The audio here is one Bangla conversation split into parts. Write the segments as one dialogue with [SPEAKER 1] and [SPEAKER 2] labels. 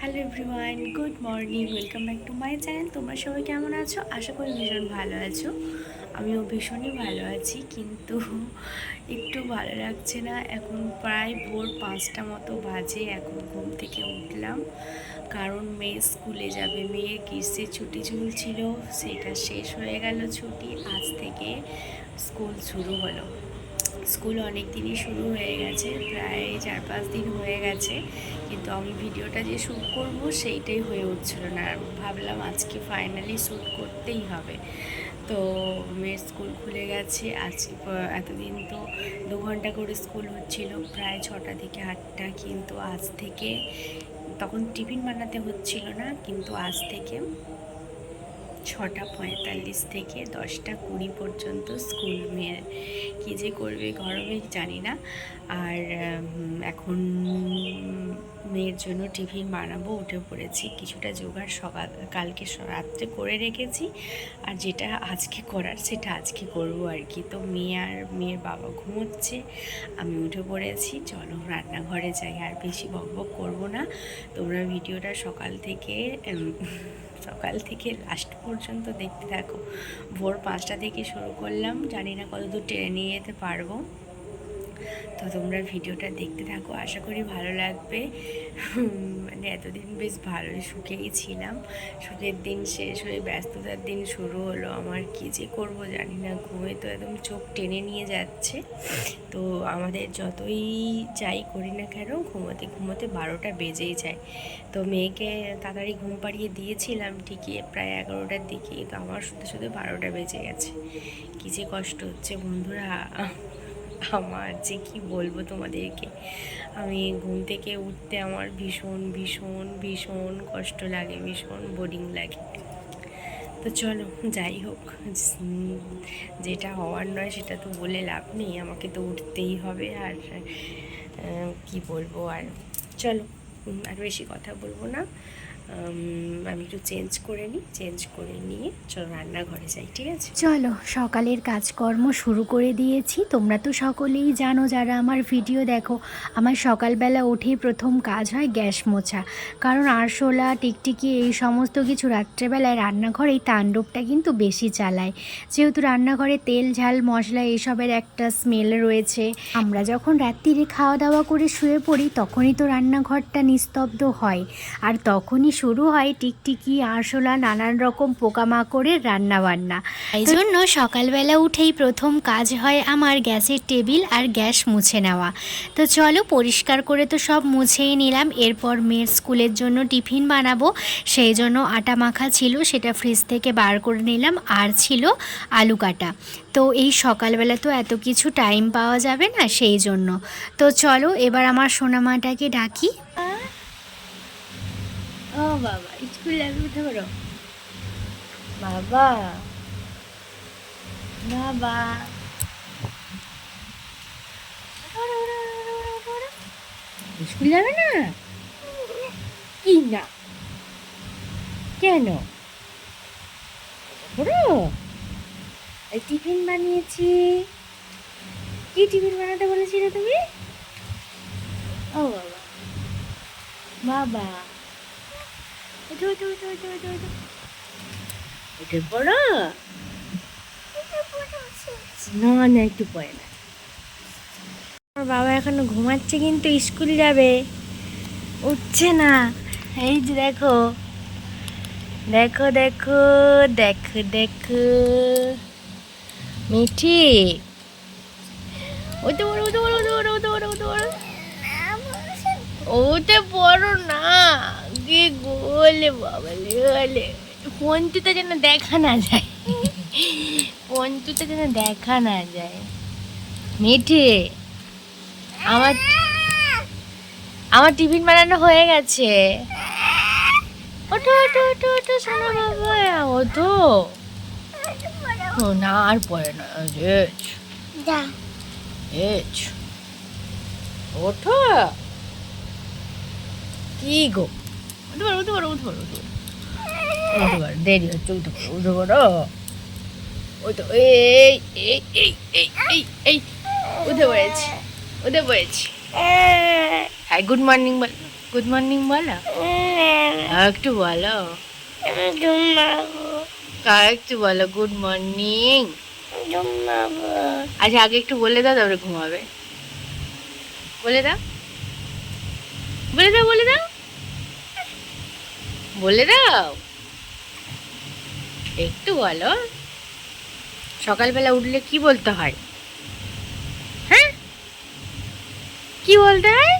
[SPEAKER 1] Hello everyone good morning welcome back to my channel তোমরা সবাই কেমন আছো? আশা করি ভীষণ ভালো আছো। আমিও ভীষণই ভালো আছি, কিন্তু একটু ভালো লাগছে না। এখন প্রায় ভোর পাঁচটা মতো বাজে, এখন ঘুম থেকে উঠলাম। কারণ মেয়ে স্কুলে যাবে মেয়ের গ্রীষ্মের ছুটি চলছিল, সেটা শেষ হয়ে গেল ছুটি। আজ থেকে স্কুল শুরু হলো। স্কুল অনেক দিনই শুরু হয়ে গেছে, প্রায় চার পাঁচ দিন হয়ে গেছে। কিন্তু আমি ভিডিওটা যে শ্যুট করব সেইটাই হয়ে উঠছিল না। আর ভাবলাম আজকে ফাইনালি শ্যুট করতেই হবে। তো মেয়ের স্কুল খুলে গেছে। আজ এতদিন তো দু ঘণ্টা করে স্কুল হচ্ছিল, প্রায় ছটা থেকে আটটা। কিন্তু আজ থেকে তখন টিফিন বানাতে হচ্ছিল না, কিন্তু আজ থেকে ছটা পঁয়তাল্লিশ থেকে দশটা কুড়ি পর্যন্ত স্কুল মেয়ের কী যে করবে গরমে জানি না। আর এখন মেয়ের জন্য টিফিন বানাবো, উঠে পড়েছি। কিছুটা জোগাড় সকাল কালকে রাত্রে করে রেখেছি। আর যেটা আজকে করার সেটা আজকে করব আর কি। তো মেয়ে আর মেয়ের বাবা ঘুমোচ্ছে, আমি উঠে পড়েছি। চলো রান্নাঘরে যাই, আর বেশি বকবক করব না। তোমরা ভিডিওটা সকাল থেকে সকাল থেকে লাস্ট পর্যন্ত দেখতে থাকো। ভোর পাঁচটা থেকে শুরু করলাম। জানি না কতদূর টেনে নিয়ে যেতে পারব। তো তোমরা ভিডিওটা দেখতে থাকো। আশা করি ভালো লাগবে। মানে এতদিন বেশ ভালোই সুখেই ছিলাম। সুখের দিন শেষ হয়ে ব্যস্ততার দিন শুরু হলো। আমার কী যে করব জানি না। ঘুমে তো একদম চোখ টেনে নিয়ে যাচ্ছে। তো আমাদের যতই যাই করি না কেন, ঘুমোতে ঘুমোতে বারোটা বেজেই যায়। তো মেয়েকে তাড়াতাড়ি ঘুম পাড়িয়ে দিয়েছিলাম ঠিকই প্রায় এগারোটার দিকে তো আমার শুধু শুধু বারোটা বেজে গেছে। কী যে কষ্ট হচ্ছে বন্ধুরা। আমার যে কি বলব তোমাদেরকে? আমি ঘুম থেকে উঠতে আমার ভীষণ ভীষণ ভীষণ কষ্ট লাগে, ভীষণ বোরিং লাগে। তো চলো, যাই হোক যেটা হওয়ার নয় সেটা তো বলে লাভ নেই, আমাকে তো উঠতেই হবে আর কি বলব আর, চলো। আর বেশি কথা বলব না। আমি একটু চেঞ্জ করে নিই চেঞ্জ করে নিয়ে চলো রান্নাঘরে যাই, ঠিক আছে?
[SPEAKER 2] চলো, সকালের কাজকর্ম শুরু করে দিয়েছি। তোমরা তো সকলেই জানো, যারা আমার ভিডিও দেখো, আমার সকালবেলা উঠেই প্রথম কাজ হয় গ্যাস মোছা। কারণ আরশোলা, টিকটিকি এই সমস্ত কিছু রাত্রেবেলায় রান্নাঘরে এই তাণ্ডবটা কিন্তু বেশি চালায়। যেহেতু রান্নাঘরে তেল, ঝাল, মশলা এইসবের একটা স্মেল রয়েছে। আমরা যখন রাত্রিরে খাওয়া দাওয়া করে শুয়ে পড়ি, তখনই তো রান্নাঘরটা নিস্তব্ধ হয়। আর তখনই শুরু হয় টিকটিকি, আরশোলা, নানান রকম পোকামাকড়ের রান্না বান্না এই জন্য সকালবেলা উঠেই প্রথম কাজ হয় আমার গ্যাসের টেবিল আর গ্যাস মুছে নেওয়া। তো চলো পরিষ্কার করে তো সব মুছেই নিলাম। এরপর মেয়ের স্কুলের জন্য টিফিন বানাবো। সেই জন্য আটা মাখা ছিল, সেটা ফ্রিজ থেকে বার করে নিলাম। আর ছিল আলু কাটা। তো এই সকালবেলা তো এত কিছু টাইম পাওয়া যাবে না সেই জন্য। তো চলো এবার আমার সোনামাটাকে ডাকি।
[SPEAKER 1] বাবা স্কুল যাবে উঠে পড়ো বাবা বাবা স্কুল যাবে না কি না কেন টিফিন বানিয়েছি কি টিফিন বানাতে বলেছিলে তুমি ও বাবা বাবা ওঠো ওঠো ওঠো ওঠো ওঠো ওঠো উঠে পড়ো? না না একটু পরে না। আমার বাবা এখনও ঘুমাচ্ছে কিন্তু স্কুল যাবে। উঠছে না। এই যে দেখো। দেখো দেখো দেখো দেখো। মিঠি। ওতে বড় ওতে বড় ওতে বড় ওতে বড় ওতে বড় ওতে বড় না। কি গোলে বাবালে বলে ফোনটিতে যেন দেখা না যায়। ফোনটিতে যেন দেখা না যায়। মিঠে আমার আমার টিফিন বানানো হয়ে গেছে। ওঠো ওঠো ওঠো ওঠো শোনো বাবা ওঠো। ও না আর পরে না ওঠো। কি গো? উঠতে পারো উঠতে পারো উঠতে পারো উঠতে পারো পারো দেরি হচ্ছে উঠতে পারো উঠতে পারো ওই তো এই এই এই এই এই এই উঠে পড়েছি উঠে পড়েছি। হাই গুড মর্নিং বল গুড মর্নিং বলো। একটু বলো। একটু বলো গুড মর্নিং আচ্ছা আগে একটু বলে দাও তারপরে ঘুমাবে। বলে দাও। বলে দাও বলে দাও। বলে দাও। একটু বলো সকালবেলা উঠলে কি বলতে হয়? হ্যাঁ? কি বলতে হয়?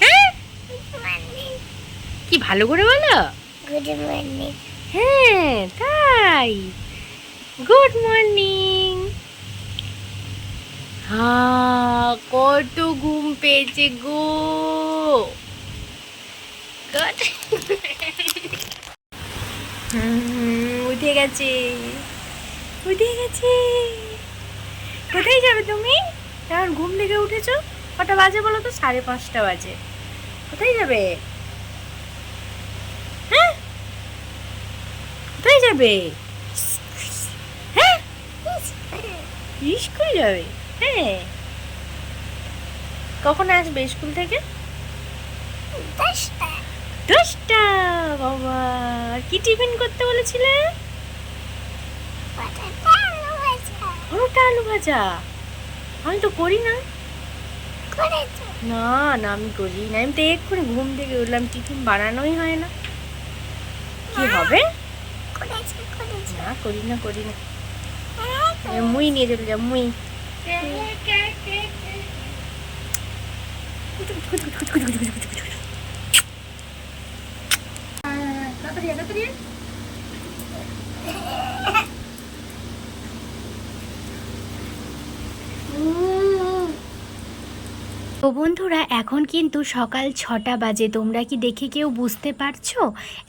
[SPEAKER 1] হ্যাঁ? কি ভালো করে বলো?
[SPEAKER 3] গুড মর্নিং
[SPEAKER 1] হ্যাঁ তাই। গুড মর্নিং হ্যাঁ কত ঘুম পেয়েছে গো। Good. উঠে গেছে। উঠে গেছে। কোথায় যাবে তুমি? এখন ঘুম থেকে উঠেছো? কটা বাজে বলো তো? সাড়ে পাঁচটা বাজে। কোথায় যাবে? হ্যাঁ? কোথায় যাবে? হ্যাঁ? স্কুল যাবে। হ্যাঁ। কখন আসবে স্কুল থেকে?
[SPEAKER 3] দশটা
[SPEAKER 1] দশটা বাবা। কি টিফিন করতে বলেছিলে? পরোটা আলু ভাজা আমি তো করি না। না না আমি করি না। আমি তো এক্ষুনি ঘুম থেকে উঠলাম টিফিন বানানোই হয় না। কি হবে? না করি না করি না। মুই নিয়ে চলে যা মুই।
[SPEAKER 2] करिए ना करिए তো বন্ধুরা, এখন কিন্তু সকাল ছটা বাজে। তোমরা কি দেখে কেউ বুঝতে পারছ?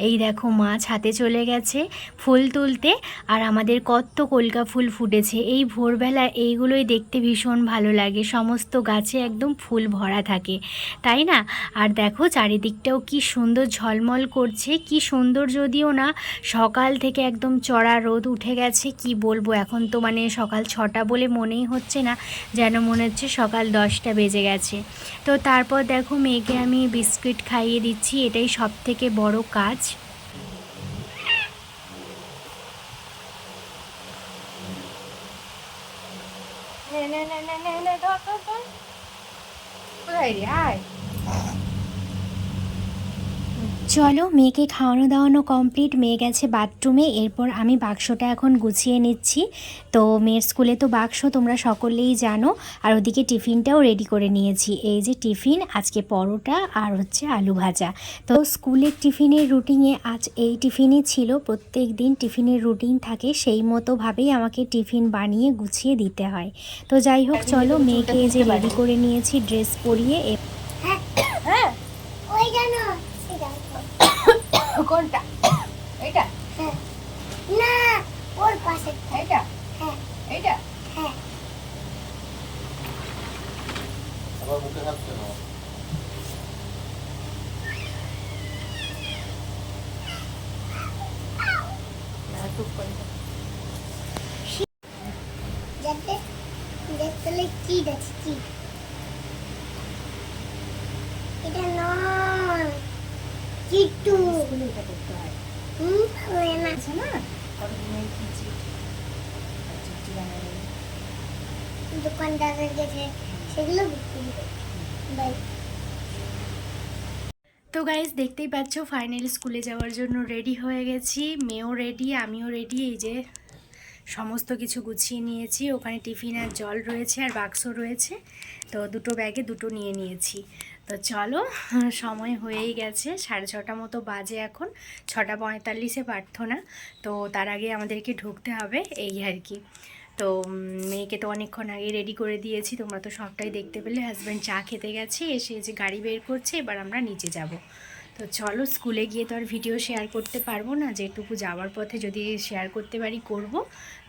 [SPEAKER 2] এই দেখো, মাছ হাতে চলে গেছে ফুল তুলতে আর আমাদের কত কলকা ফুল ফুটেছে। এই ভোরবেলা এইগুলোই দেখতে ভীষণ ভালো লাগে। সমস্ত গাছে একদম ফুল ভরা থাকে, তাই না? আর দেখো, চারিদিকটাও কি সুন্দর ঝলমল করছে, কি সুন্দর যদিও না, সকাল থেকে একদম চড়া রোদ উঠে গেছে, কি বলব? এখন তো মানে সকাল ছটা বলে মনেই হচ্ছে না, যেন মনে হচ্ছে সকাল দশটা বেজে গেছে। তো তারপর দেখো মেয়েকে আমি বিস্কিট খাইয়ে দিচ্ছি, এটাই সব থেকে বড় কাজ।
[SPEAKER 1] কোথায় রে? আয়।
[SPEAKER 2] চলো, মেয়েকে খাওয়ানো দাওয়ানো কমপ্লিট মেয়ে গেছে বাথরুমে এরপর আমি বাক্সটা এখন গুছিয়ে নিচ্ছি। তো মেয়ের স্কুলে তো বাক্স, তোমরা সকলেই জানো। আর ওদিকে টিফিনটাও রেডি করে নিয়েছি। এই যে টিফিন, আজকে পরোটা আর হচ্ছে আলু ভাজা। তো স্কুলের টিফিনের রুটিনে আজ এই টিফিনই ছিল। প্রত্যেক দিন টিফিনের রুটিন থাকে, সেই মতোভাবেই আমাকে টিফিন বানিয়ে গুছিয়ে দিতে হয়। তো যাই হোক, চলো, মেয়েকে যে রেডি করে নিয়েছি ড্রেস পরিয়ে এ-
[SPEAKER 1] হ্যাঁ
[SPEAKER 3] ওই জানো সেটা
[SPEAKER 1] কোনটা? এটা
[SPEAKER 3] হ্যাঁ না ওর পাশে।
[SPEAKER 1] এটা
[SPEAKER 3] হ্যাঁ।
[SPEAKER 1] এটা
[SPEAKER 3] হ্যাঁ।
[SPEAKER 4] আবার মুখে হাত
[SPEAKER 3] দেখতে কি কি এটা নয় কিট্টু
[SPEAKER 1] স্কুলে এটা করতে হয়
[SPEAKER 3] হুম হয় না
[SPEAKER 1] আছে না কতদিনের কি চিট চিঠি বানানো
[SPEAKER 3] দোকানদারের কাছে সেগুলো বিক্রি করে বাই
[SPEAKER 2] তো গাইজ দেখতেই পাচ্ছ ফাইনাল স্কুলে যাওয়ার জন্য রেডি হয়ে গেছি। মেয়েও রেডি আমিও রেডি এই যে সমস্ত কিছু গুছিয়ে নিয়েছি। ওখানে টিফিন আর জল রয়েছে আর বাক্স রয়েছে। তো দুটো ব্যাগে দুটো নিয়ে নিয়েছি। তো চলো, সময় হয়েই গেছে, সাড়ে ছটা মতো বাজে এখন। ছটা পঁয়তাল্লিশে প্রার্থনা। তো তার আগে আমাদেরকে ঢুকতে হবে, এই আর কি। তো মেয়েকে তো অনেকক্ষণ আগে রেডি করে দিয়েছি। তোমরা তো সবটাই দেখতে পেলে। হাজব্যান্ড চা খেতে গেছে, এসে যে গাড়ি বের করছে, এবার আমরা নিচে যাব। তো চলো স্কুলে গিয়ে তো আর ভিডিও শেয়ার করতে পারব না। যেটুকু যাওয়ার পথে যদি শেয়ার করতে পারি, করব।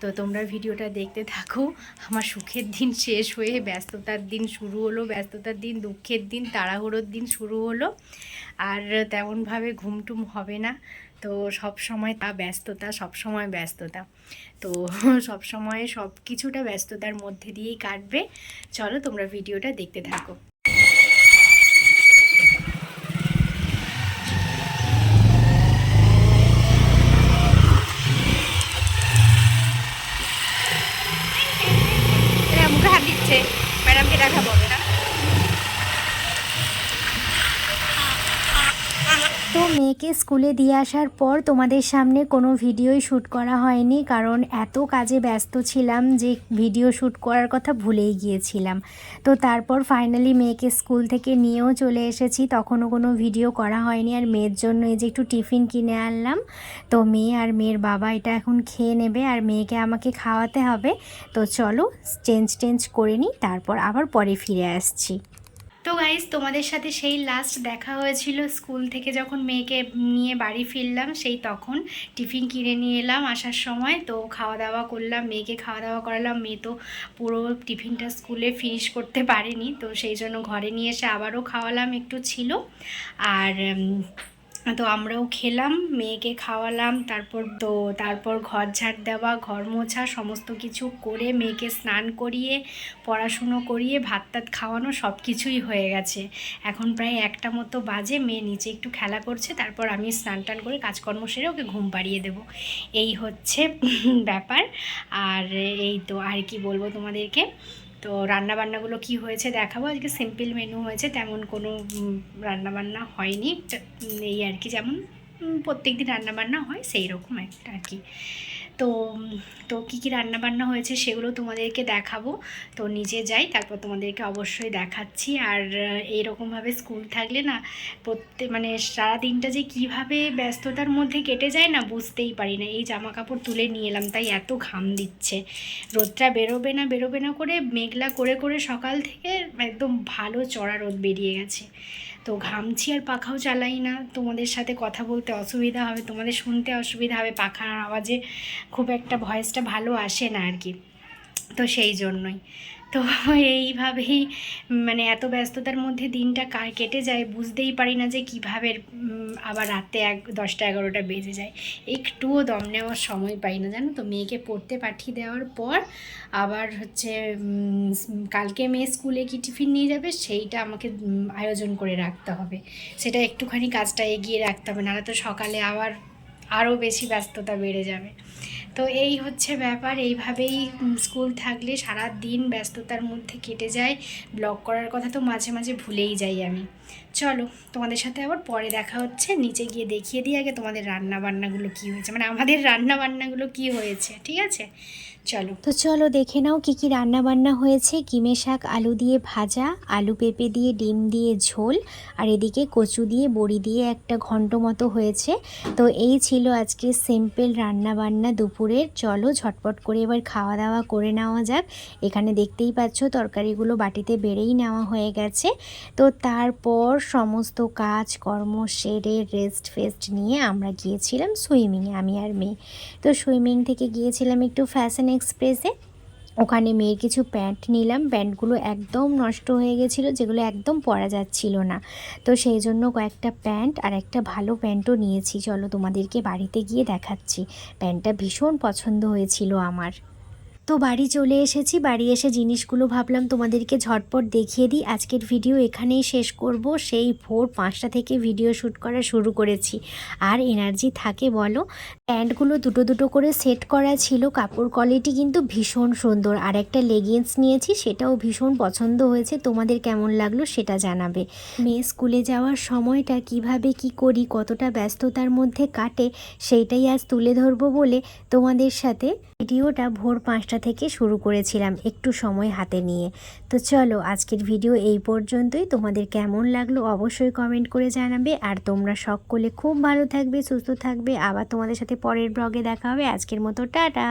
[SPEAKER 2] তো তোমরা ভিডিওটা দেখতে থাকো। আমার সুখের দিন শেষ হয়ে ব্যস্ততার দিন শুরু হলো। ব্যস্ততার দিন, দুঃখের দিন, তাড়াহুড়োর দিন শুরু হলো। আর তেমনভাবে ঘুমটুম হবে না। তো সব সময় তা ব্যস্ততা সব সময় ব্যস্ততা। তো সব সময় সব কিছুটা ব্যস্ততার মধ্যে দিয়েই কাটবে। চলো তোমরা ভিডিওটা দেখতে থাকো। ম্যাডামকে দেখা বলে তো মেয়েকে স্কুলে দিয়ে আসার পর তোমাদের সামনে কোনো ভিডিওই শ্যুট করা হয়নি, কারণ এত কাজে ব্যস্ত ছিলাম যে ভিডিও শ্যুট করার কথা ভুলেই গিয়েছিলাম। তো তারপর ফাইনালি মেয়েকে স্কুল থেকে নিয়েও চলে এসেছি, তখনও কোনো ভিডিও করা হয়নি। আর মেয়ের জন্য এই যে একটু টিফিন কিনে আনলাম, তো মেয়ে আর মেয়ের বাবা এটা এখন খেয়ে নেবে আর মেয়েকে আমাকে খাওয়াতে হবে। তো চলো চেঞ্জ টেঞ্জ করে নিই, তারপর আবার পরে ফিরে আসছি। তো গাইজ তোমাদের সাথে সেই লাস্ট দেখা হয়েছিল স্কুল থেকে যখন মেয়েকে নিয়ে বাড়ি ফিরলাম, সেই তখন টিফিন কিনে নিয়ে এলাম আসার সময়। তো খাওয়া দাওয়া করলাম, মেয়েকে খাওয়া দাওয়া করালাম। মেয়ে তো পুরো টিফিনটা স্কুলে ফিনিশ করতে পারেনি, তো সেই জন্য ঘরে নিয়ে এসে আবারও খাওয়ালাম, একটু ছিল। আর তো আমরাও খেলাম, মেয়েকে খাওয়ালাম, তারপর তো তারপর ঘর ঝাড় দেওয়া, ঘর মোছা, সমস্ত কিছু করে মেয়েকে স্নান করিয়ে, পড়াশুনো করিয়ে, ভাত টাত খাওয়ানো সব কিছুই হয়ে গেছে। এখন প্রায় একটা মতো বাজে, মেয়ে নিচে একটু খেলা করছে, তারপর আমি স্নান টান করে কাজকর্ম সেরে ওকে ঘুম পাড়িয়ে দেবো। এই হচ্ছে ব্যাপার। আর এই তো, আর কি বলব তোমাদেরকে? তো রান্নাবান্নাগুলো কি হয়েছে দেখাবো? আজকে সিম্পল মেনু হয়েছে, তেমন কোনো রান্নাবান্না হয়নি। এই আর কি যেমন প্রত্যেক দিন রান্নাবান্না হয় সেই রকম একটা আর কি। তো তো কী কী রান্নাবান্না হয়েছে সেগুলো তোমাদেরকে দেখাবো। তো নিজে যাই, তারপর তোমাদেরকে অবশ্যই দেখাচ্ছি। আর এইরকমভাবে স্কুল থাকলে না প্রত্যেক মানে সারা দিনটা যে কীভাবে ব্যস্ততার মধ্যে কেটে যায় না, বুঝতেই পারি না। এই জামা কাপড় তুলে নিয়ে এলাম, তাই এত ঘাম দিচ্ছে। রোদটা বেরোবে না বেরোবে না করে মেঘলা করে করে সকাল থেকে একদম ভালো চড়া রোদ বেরিয়ে গেছে। তো ঘামছি আর পাখাও চালাই না। তোমাদের সাথে কথা বলতে অসুবিধা হবে, তোমাদের শুনতে অসুবিধা হবে, পাখার আওয়াজে খুব একটা ভয়েসটা ভালো আসে না আর কি। তো সেই জন্যই। তো এইভাবেই মানে এত ব্যস্ততার মধ্যে দিনটা কার কেটে যায় বুঝতেই পারি না যে কীভাবে আবার রাতে এক, দশটা এগারোটা বেজে যায়। একটুও দম নেওয়ার সময় পাই না, জানো তো? মেয়েকে পড়তে পাঠিয়ে দেওয়ার পর আবার হচ্ছে কালকে মেয়ে স্কুলে কি টিফিন নিয়ে যাবে সেইটা আমাকে আয়োজন করে রাখতে হবে। সেটা একটুখানি কাজটা এগিয়ে রাখতে হবে, নাহলে তো সকালে আবার আরও বেশি ব্যস্ততা বেড়ে যাবে। তো এই হচ্ছে ব্যাপার। এইভাবেই স্কুল থাকলে সারা দিন ব্যস্ততার মধ্যে কেটে যায়। ব্লগ করার কথা তো মাঝে মাঝে ভুলেই যাই আমি। চলো, তোমাদের সাথে আবার পরে দেখা হচ্ছে। নিচে গিয়ে দেখিয়ে দিই আগে তোমাদের রান্না বান্নাগুলো কী হয়েছে। মানে আমাদের রান্না বান্নাগুলো কী হয়েছে, ঠিক আছে? চলো। তো চলো দেখে নাও কী কী রান্না বান্না হয়েছে। কিমে শাক, আলু দিয়ে ভাজা, আলু পেঁপে দিয়ে ডিম দিয়ে ঝোল, আর এদিকে কচু দিয়ে বড়ি দিয়ে একটা ঘন্ট মতো হয়েছে। তো এই ছিল আজকে সিম্পল রান্না বান্না দুপুরের। চলো ঝটপট করে এবার খাওয়া দাওয়া করে নেওয়া যাক। এখানে দেখতেই পাচ্ছ তরকারিগুলো বাটিতে বেড়েই নেওয়া হয়ে গেছে। তো তারপর সমস্ত কাজ, কর্ম সেরে রেস্ট ফেস্ট নিয়ে আমরা গিয়েছিলাম সুইমিংয়ে আমি আর মেয়ে। তো সুইমিং থেকে গিয়েছিলাম একটু ফ্যাশন এক্সপ্রেসে। ওখানে মেয়ের কিছু প্যান্ট নিলাম। প্যান্টগুলো একদম নষ্ট হয়ে গেছিল, যেগুলো একদম পরা যাচ্ছিল না। তো সেই জন্য কয়েকটা প্যান্ট আর একটা ভালো প্যান্টও নিয়েছি। চলো তোমাদেরকে বাড়িতে গিয়ে দেখাচ্ছি। প্যান্টটা ভীষণ পছন্দ হয়েছিল আমার। তো বাড়ি চলে এসেছি, বাড়ি এসে জিনিসগুলো ভাবলাম তোমাদেরকে ঝটপট দেখিয়ে দিই। আজকের ভিডিও এখানেই শেষ করব। সেই ভোর পাঁচটা থেকে ভিডিও শ্যুট করা শুরু করেছি। আর এনার্জি থাকে বলো। প্যান্টগুলো দুটো দুটো করে সেট করা ছিল। কাপড় কোয়ালিটি কিন্তু ভীষণ সুন্দর। আর একটা লেগিংস নিয়েছি, সেটাও ভীষণ পছন্দ হয়েছে। তোমাদের কেমন লাগল সেটা জানাবে। মেয়ে স্কুলে যাওয়ার সময়টা কীভাবে কি করি, কতটা ব্যস্ততার মধ্যে কাটে, সেইটাই আজ তুলে ধরবো বলে তোমাদের সাথে। ভিডিওটা ভোর পাঁচটা থেকে শুরু করেছিলাম একটু সময় হাতে নিয়ে। তো চলো, আজকের ভিডিও এই পর্যন্তই। তোমাদের কেমন লাগল অবশ্যই কমেন্ট করে জানাবে। আর তোমরা সকলে খুব ভালো থাকবে, সুস্থ থাকবে। আবার তোমাদের সাথে পরের ব্লগে দেখা হবে। আজকের মতো, টাটা!